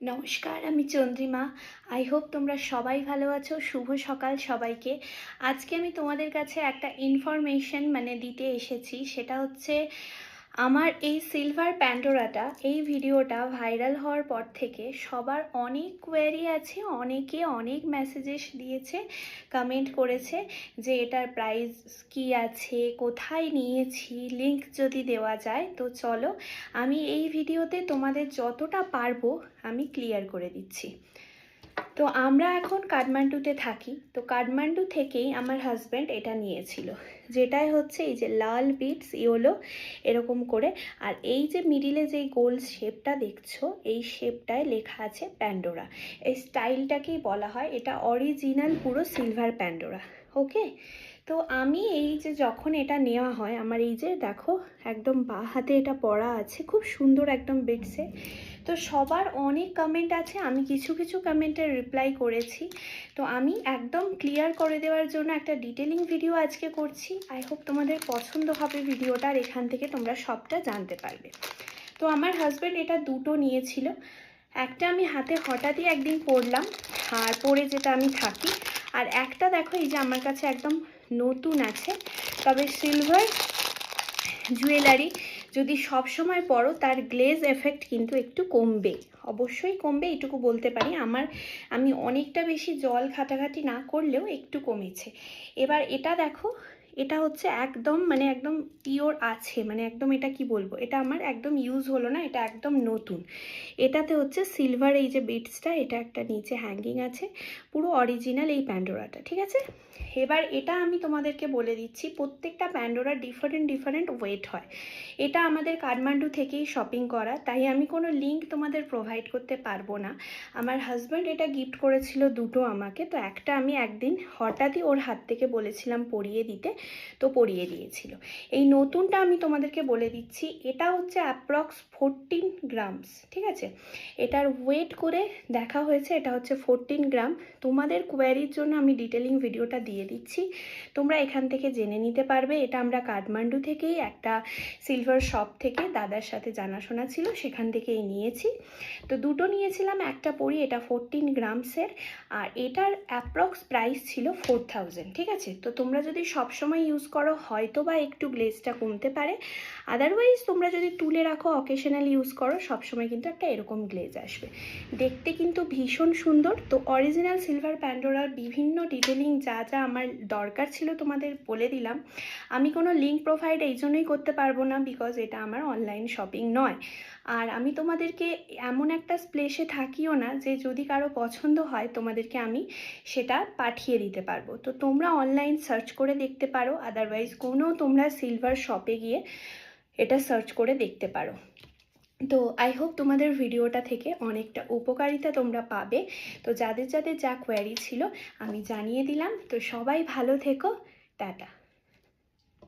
নমস্কার, আমি Chandrima. I hope তোমরা সবাই ভালো আছো। শুভ সকাল সবাইকে। আজকে আমি তোমাদের কাছে একটা ইনফরমেশন মানে দিতে এসেছি। সেটা হচ্ছে আমার এই সিলভার প্যান্ডোরাটা এই ভিডিওটা ভাইরাল হওয়ার পর থেকে সবার অনেক কোয়ারি আছে, অনেকে অনেক মেসেজেস দিয়েছে কমেন্ট করেছে যে এটার প্রাইস কি আছে, কোথায় নিয়েছি লিংক যদি দেওয়া যায়, তো চলো আমি এই ভিডিওতে তোমাদের যতটা পারব আমি ক্লিয়ার করে দিচ্ছি। তো আমরা এখন কাঠমান্ডুতে থাকি। তো কাঠমান্ডু থেকেই আমার হাজব্যান্ড এটা নিয়েছিল। যেটাই হচ্ছে এই যে লাল বিটস ইয়োলো এরকম করে। আর এই যে মিডিলে যে গোল শেপটা দেখছ, এই শেপটায় লেখা আছে প্যান্ডোরা এই স্টাইলটাকেই বলা হয়। এটা অরিজিনাল পুরো সিলভার প্যান্ডোরা ওকে তো আমি এই যে যখন এটা নেওয়া হয়, আমার এই যে দেখো, একদম বা হাতে এটা পড়া আছে, খুব সুন্দর একদম বেডসে। তো সবার অনেক কমেন্ট আছে, আমি কিছু কিছু কমেন্টের রিপ্লাই করেছি। তো আমি একদম ক্লিয়ার করে দেওয়ার জন্য একটা ডিটেলিং ভিডিও আজকে করছি। আই হোপ তোমাদের পছন্দ হবে ভিডিওটা আর এখান থেকে তোমরা সবটা জানতে পারবে। তো আমার হাজব্যান্ড এটা দুটো নিয়েছিল। একটা আমি হাতে হঠাৎই একদিন পরলাম আর পরে যেটা আমি থাকি আর একটা দেখো, এই যে আমার কাছে একদম নতুন আছে, তবে সিলভার জুয়েলারি যদি সব সময় পরো, তার গ্লেজ এফেক্ট কিন্তু একটু কমবে। অবশ্যই কমবে এটুকু বলতে পারি। আমার, আমি অনেকটা বেশি জল ঘাটাঘাটি না করলেও একটু কমেছে। এবার এটা দেখো এটা হচ্ছে একদম মানে একদম পিওর আছে মানে একদম এটা কি বলব? এটা আমার একদম ইউজ হলো না, এটা একদম নতুন। এটাতে হচ্ছে সিলভার এই যে বিটসটা এটা একটা নিচে হ্যাঙ্গিং আছে, পুরো অরিজিনাল এই প্যান্ডোরাটা ঠিক আছে? এবার এটা আমি তোমাদেরকে বলে দিচ্ছি, প্রত্যেকটা প্যান্ডোরা ডিফারেন্ট ডিফারেন্ট ওয়েট হয়। এটা আমাদের কাঠমান্ডু থেকেই শপিং করা, তাই আমি কোনো লিঙ্ক তোমাদের প্রোভাইড করতে পারব না। আমার হাজব্যান্ড এটা গিফট করেছিল দুটো আমাকে, তো একটা আমি একদিন হঠাৎই ওর হাত থেকে বলেছিলাম পরিয়ে দিতে তো পরিয়ে দিয়েছিল। এই নতুনটা আমি তোমাদেরকে বলে দিচ্ছি, এটা হচ্ছে অ্যাপ্রক্স ফোরটিন গ্রামস ঠিক আছে? এটার ওয়েট করে দেখা হয়েছে, এটা হচ্ছে ফোরটিন গ্রাম তোমাদের কোয়ারির জন্য আমি ডিটেলিং ভিডিওটা দিয়ে দিচ্ছি। তোমরা এখান থেকে জেনে নিতে পারবে, এটা আমরা কাঠমান্ডু থেকেই একটা সিলভার শপ থেকে দাদার সাথে জানাশোনা ছিল, সেখান থেকেই নিয়েছি। তো দুটো নিয়েছিলাম, একটা পরি এটা ফোরটিন গ্রামসের আর এটার অ্যাপ্রক্স প্রাইস ছিল ফোর থাউজেন্ড ঠিক আছে? তো তোমরা যদি সবসময় ইউজ করো হয়তো বা একটু গ্লেজটা কমতে পারে। আদারওয়াইজ তোমরা যদি তুলে রাখো অকেশনাল ইউজ করো, সবসময় কিন্তু একটা এরকম গ্লেজ আসবে। দেখতে কিন্তু ভীষণ সুন্দর। তো অরিজিনাল সিলভার প্যান্ডোরার বিভিন্ন ডিটেলিং যা যা আমার দরকার ছিল তোমাদের বলে দিলাম। আমি কোনো লিঙ্ক প্রোভাইড এই জন্যই করতে পারব না বিকজ এটা আমার অনলাইন শপিং নয়। আর আমি তোমাদেরকে এমন একটা প্লেসে থাকিও না যে যদি কারও পছন্দ হয় তোমাদেরকে আমি সেটা পাঠিয়ে দিতে পারব। তো তোমরা অনলাইন সার্চ করে দেখতে পারো আদারওয়াইজ কোনো তোমরা সিলভার শপে গিয়ে এটা সার্চ করে দেখতে পারো। তো আই হোপ তোমাদের ভিডিওটা থেকে অনেকটা উপকারিতা তোমরা পাবে। তো যাদের যাদের যা কোয়ারি ছিল আমি জানিয়ে দিলাম। তো সবাই ভালো থেকো। টাটা।